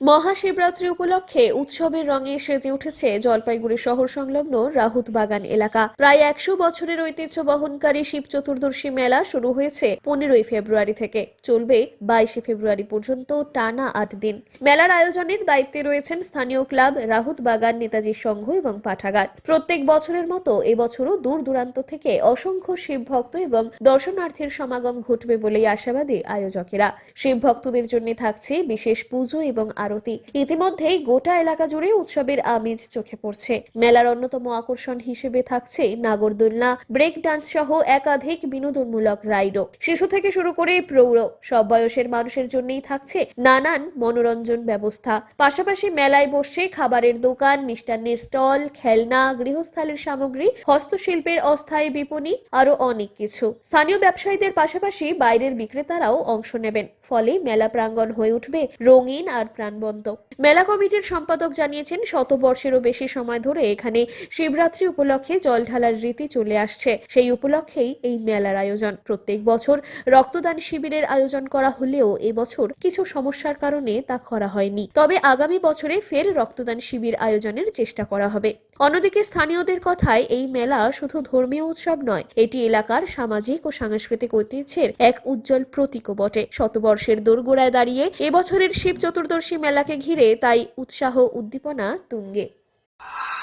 মহাশিবরাত্রি উপলক্ষে উৎসবের রঙে সেজে উঠেছে জলপাইগুড়ি শহর সংলগ্ন রাহুত বাগান এলাকা। প্রায় একশো বছরের ঐতিহ্য বহনকারী শিব চতুর্দশী মেলা শুরু হয়েছে পনেরোই ফেব্রুয়ারি থেকে। চলবে বাইশে ফেব্রুয়ারি পর্যন্ত টানা আট দিন। মেলার আয়োজনের দায়িত্বে রয়েছেন স্থানীয় ক্লাব, রাহুত বাগান, নেতাজি সংঘ এবং পাঠাগার। প্রত্যেক বছরের মতো এবছরও দূর দূরান্ত থেকে অসংখ্য শিব ভক্ত এবং দর্শনার্থীর সমাগম ঘটবে বলেই আশাবাদী আয়োজকেরা। শিব ভক্তদের জন্য থাকছে বিশেষ পুজো এবং আরতি। ইতিমধ্যেই গোটা এলাকা জুড়ে উৎসবের আমেজ চোখে পড়ছে। মেলার অন্যতম আকর্ষণ হিসেবে থাকছে নাগরদোলনা, ব্রেক ডান্স সহ একাধিক বিনোদনমূলক রাইডও। শিশু থেকে শুরু করে প্রৌঢ়, সব বয়সের মানুষের জন্যই থাকছে নানান মনোরঞ্জন ব্যবস্থা। পাশাপাশি মেলায় বসছে খাবারের দোকান, মিষ্টান্নের স্টল, খেলনা, গৃহস্থালির সামগ্রী, হস্তশিল্পের অস্থায়ী বিপণী আরও অনেক কিছু। স্থানীয় ব্যবসায়ীদের পাশাপাশি বাইরের বিক্রেতারাও অংশ নেবেন। ফলে মেলা প্রাঙ্গণ হয়ে উঠবে রঙিন আর প্রাণবন্ত মেলা কমিটির সম্পাদক জানিয়েছেন, শতবর্ষেরও বেশি সময় ধরে এখানে শিবরাত্রি উপলক্ষে জল ঢালার রীতি চলে আসছে। সেই উপলক্ষেই এই মেলার আয়োজন। প্রত্যেক বছর রক্তদান শিবিরের আয়োজন করা হলেও এবছর কিছু সমস্যার কারণে তা করা হয়নি। তবে আগামী বছরে ফের রক্তদান শিবির আয়োজনের চেষ্টা করা হবে। অন্যদিকে স্থানীয়দের কথায় এই মেলা শুধু ধর্মীয় উৎসব নয়, এটি এলাকার সামাজিক ও সাংস্কৃতিক ঐতিহ্যের এক উজ্জ্বল প্রতীকও বটে। শতবর্ষের দোরগোড়ায় দাঁড়িয়ে এবছরের শিব চতুর্দশী মেলাকে ঘিরে তাই উৎসাহ উদ্দীপনা তুঙ্গে।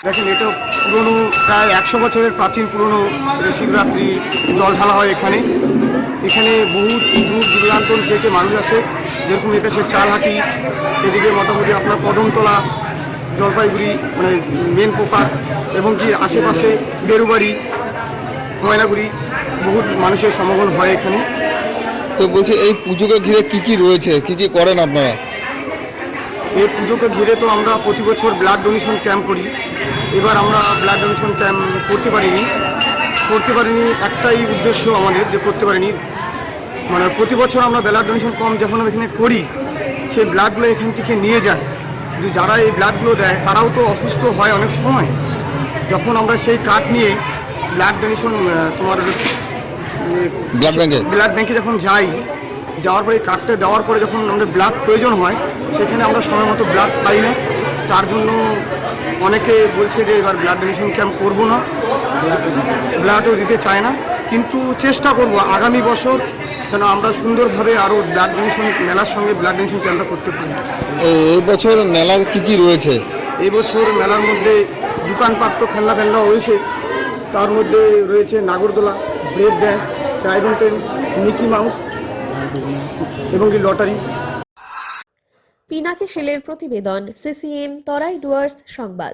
দেখেন, এটা পুরনো, প্রায় একশো বছরের প্রাচীন পুরনো শিবরাত্রি জল ঢালা হয় এখানে। এখানে বহু দূর দূরান্ত থেকে মানুষ আসে। যেরকম এটা সে চালহাটি, এদিকে মোটামুটি আপনার কদমতলা জলপাইগুড়ি মানে মেন পোপার এবং কি আশেপাশে বেরুবাড়ি ময়নাগুড়ি বহু মানুষের সমাগম হয় এখানে। তো বলছি এই পুজোকে ঘিরে কি কি রয়েছে? কি কি করেন আপনারা? এই পুজোকে ঘিরে তো আমরা প্রতি বছর ব্লাড ডোনেশন ক্যাম্প করি। এবার আমরা ব্লাড ডোনেশন ক্যাম্প করতে পারিনি। করতে পারিনি একটাই উদ্দেশ্য আমাদের যে করতে পারিনি। মানে প্রতি বছর আমরা ব্লাড ডোনেশন কম যখন এখানে করি সেই ব্লাডগুলো এখান থেকে নিয়ে যায় কিন্তু যারা এই ব্লাডগুলো দেয় তারাও তো অসুস্থ হয় অনেক সময়। যখন আমরা সেই কার্ড নিয়ে ব্লাড ডোনেশন তোমার ব্লাড ব্যাংকে যখন যাই যাওয়ার পরে কার্ডটা দেওয়ার পরে যখন আমাদের ব্লাড প্রয়োজন হয় সেখানে আমরা সময় মতো ব্লাড পাই না। তার জন্য অনেকে বলছে যে এবার ব্লাড ডোনেশন ক্যাম্প করব না। ব্লাডও দিতে চায় না। কিন্তু চেষ্টা করব আগামী বছর যেন আমরা সুন্দরভাবে আরও ব্লাড ডোনেশন মেলার সঙ্গে ব্লাড ডোনেশন ক্যাম্পটা করতে পারি। এই এই বছর মেলার কি কি রয়েছে? এবছর বছর মেলার মধ্যে দোকানপাট তো খেলনা ফেলনা হয়েছে তার মধ্যে রয়েছে নাগরদোলা break dance driving train Mickey Mouse এবং কি লটারি। পিনাকে শেলের প্রতিবেদন সিসিএন তরাই ডুয়ার্স সংবাদ।